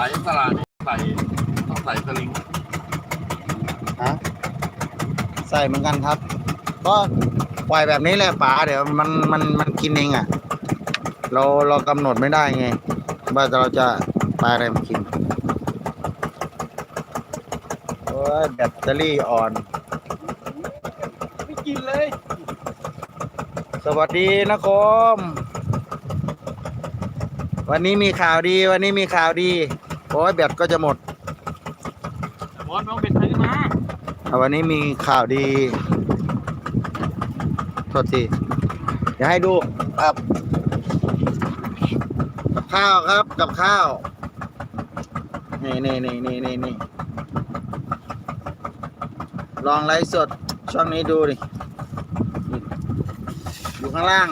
ใสายตลาดใส่ต้องใส่สลิงฮะใส่เหมือนกันครับ ก็ปล่อยแบบนี้แหละป๋าเดี๋ยวมันมันมันกินเองอะ เราเรากำหนดไม่ได้ไง ว่าเราจะปลาอะไรมากินโอ้ยแบตเตอรี่อ่อน ไม่กินเลย สวัสดีนะครมวันนี้มีข่าวดี วันนี้มีข่าวดี โอ้ยแบตก็จะหมดบอสน้องเป็นไทยมาอะวันนี้มีข่าวดีโทษทีเดี๋ยวให้ดูครับ กับข้าวครับ กับข้าว นี่นี่นี่นี่นี่นี่ลองไลฟ์สดช่องนี้ดูดินี่อยู่ข้างล่าง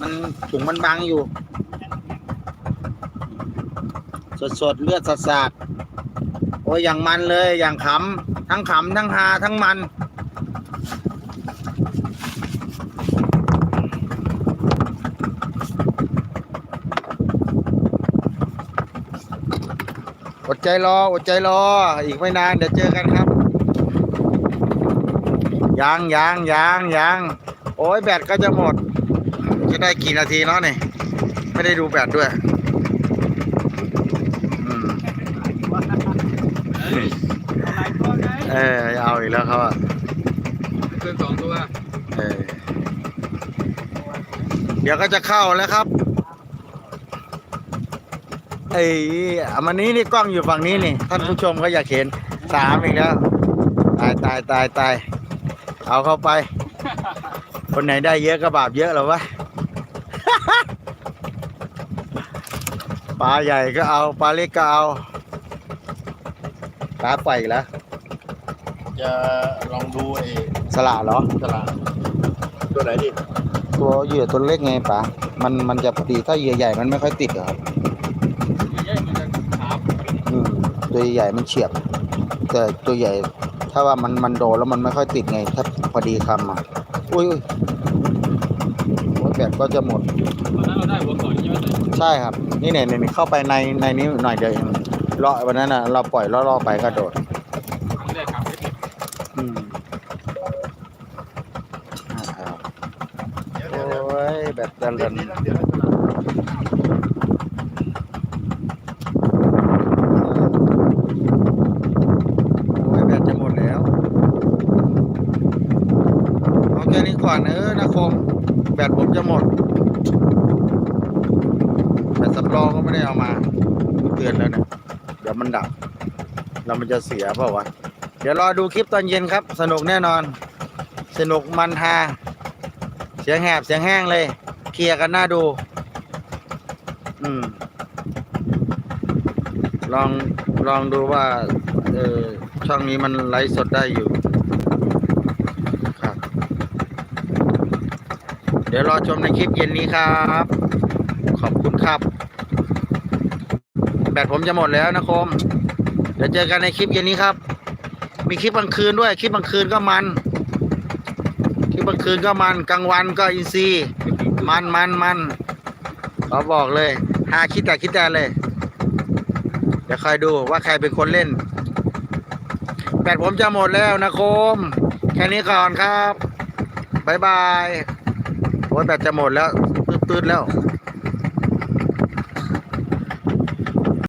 มันถุงมันบังอยู่ สดสดเลือดสาดสาดโอ้ยอย่างมันเลยอย่างขำทั้งขำทั้งฮาทั้งมัน อดใจรออดใจรอ อีกไม่นานเดี๋ยวเจอกันครับยังยังยังยังโอ้ยแบตก็จะหมด จะได้กี่นาทีเนาะนี่ ไม่ได้ดูแบตด้วยอืม อะไรตัวไง เออเอาอีกแล้วเขาอะเกินสองตัวเออเดี๋ยวก็จะเข้าแล้วครับไอ้อามันนี้นี่กล้องอยู่ฝั่งนี้นี่ ท่านผู้ชมเขาอยากเห็นสามอีกแล้ว ตายตายตายตายเอาเข้าไป คนไหนได้เยอะก็บาปเยอะหรอวะปลาใหญ่ก็เอาปลาเล็กก็เอาปลาไปอีกแล้ว จะลองดูไอ้สละเหรอตลาดตัวไหนดิตัวเหยื่อตัวเล็กไงป๋ามันมันจะตีถ้าเหยื่อใหญ่มันไม่ค่อยติดอะครับใหญ่มันจะขาวอืมตัวใหญ่มันเฉียบ แต่ตัวใหญ่ ถ้าว่ามันมันโดนแล้วมันไม่ค่อยติดไง ถ้าพอดีคำอะอุ้ยอุ้ยโอ้ยแบบก็จะหมด ตอนนั้นเราได้หัวก่อนใช่ไหมใช่ครับ นี่เนี่ยเนี่ยเข้าไปในในนี้หน่อยเดียวเองเลาะวันนั้นอะเราปล่อยล่อๆไปก็โดด ค่นี้ก่อนเออนะคมแบตผมจะหมดแบตสำรองก็ไม่ได้เอามาเตือนแล้วเนี่ยเดี๋ยวมันดับแล้วมันจะเสียเปล่าวะเดี๋ยวรอดูคลิปตอนเย็นครับ สนุกแน่นอน สนุกมันฮาเสียงแหบเสียงแห้งเลย เคลียร์กันหน้าดู อืม ลองลองดูว่า เออช่องนี้มันไลฟ์สดได้อยู่ ครับ เดี๋ยวรอชมในคลิปเย็นนี้ครับ ขอบคุณครับ แบตผมจะหมดแล้วนะคมเดี๋ยวเจอกันในคลิปเย็นนี้ครับ มีคลิปกลางคืนด้วย คลิปกลางคืนก็มัน คลิปกลางคืนก็มันกลางวันก็อินซี มันมันมันขอบอกเลยหาคิดแต่คิดแต่เลย เดี๋ยวคอยดูว่าใครเป็นคนเล่น แบตผมจะหมดแล้วนะโคม แค่นี้ก่อนครับบ๊ายบายโอ้ยแบตจะหมดแล้ว ตืดๆแล้ว